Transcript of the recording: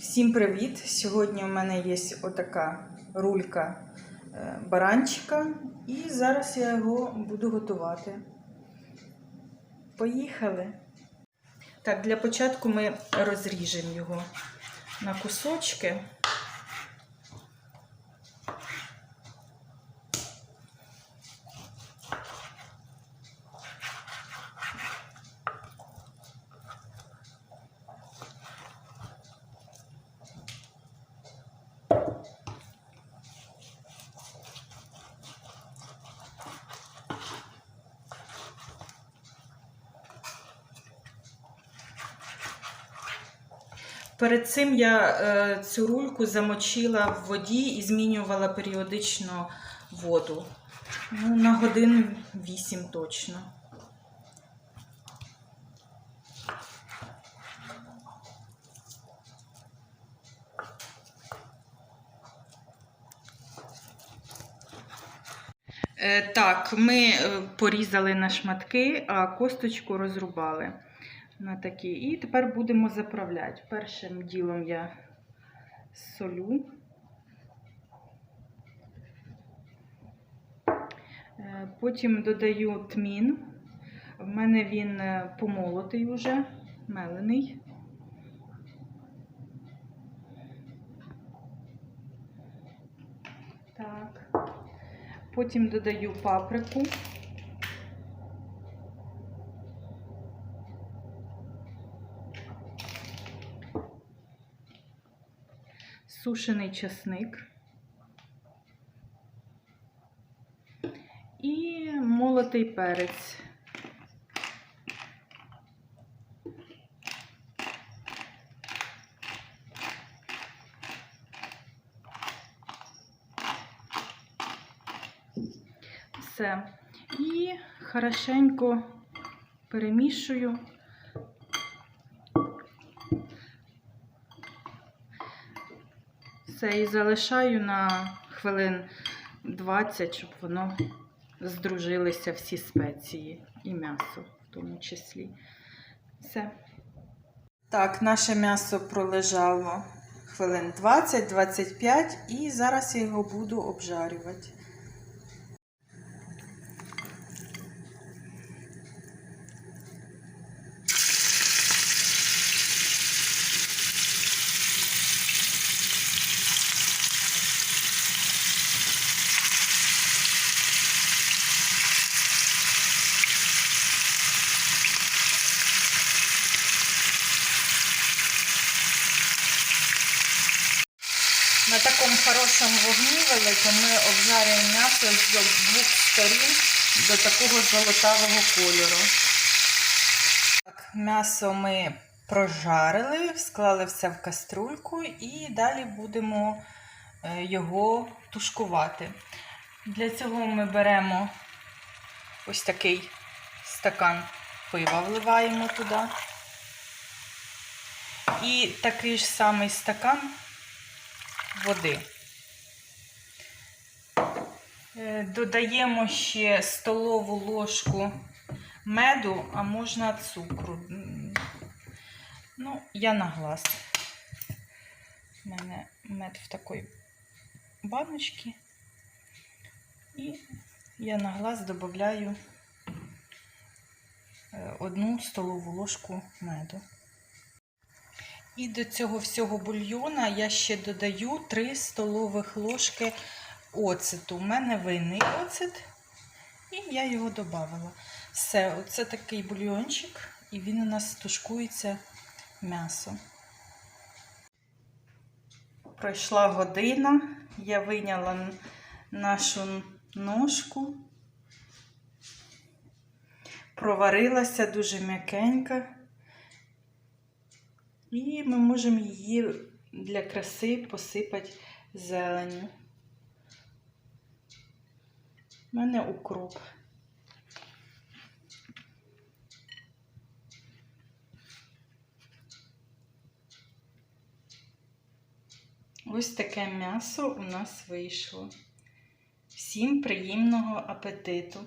Всім привіт! Сьогодні у мене є отака рулька е, баранчика, і зараз я його буду готувати. Поїхали! Так, для початку ми розріжемо його на кусочки. Перед цим я е, цю рульку замочила в воді і змінювала періодично воду. Ну, на годин 8 точно. Е, Так, ми е, порізали на шматки, а косточку розрубали на такі. І тепер будемо заправляти. Першим ділом я солю. Е, Потім додаю тмін. В мене він е, помолотий уже, мелений. Так. Потім додаю паприку. Сушений чесник. І молотий перець. І хорошенько перемішую. Все, і залишаю на хвилин 20, щоб воно здружилися всі спеції і м'ясо в тому числі. Все. Так, наше м'ясо пролежало хвилин 20-25 і зараз я його буду обжарювати. На такому хорошому вогні великому ми обжарюємо м'ясо з двох сторін до такого золотавого кольору. Так, м'ясо ми прожарили, склали все в каструльку і далі будемо е, його тушкувати. Для цього ми беремо ось такий стакан пива, вливаємо туди. І такий ж самий стакан води. Е, Додаємо ще столову ложку меду, а можна цукру. Ну, я на глаз. У мене мед в такій баночці. І я на глаз додаю е, одну столову ложку меду. І до цього всього бульйона я ще додаю 3 столових ложки оцету. У мене винний оцет, і я його додавала. Все, оце такий бульйончик, і він у нас тушкується м'ясо. Пройшла година, я вийняла нашу ножку, проварилася дуже м'якенька. І ми можемо її для краси посипати зеленю. У мене укроп. Ось таке м'ясо у нас вийшло. Всім приємного апетиту!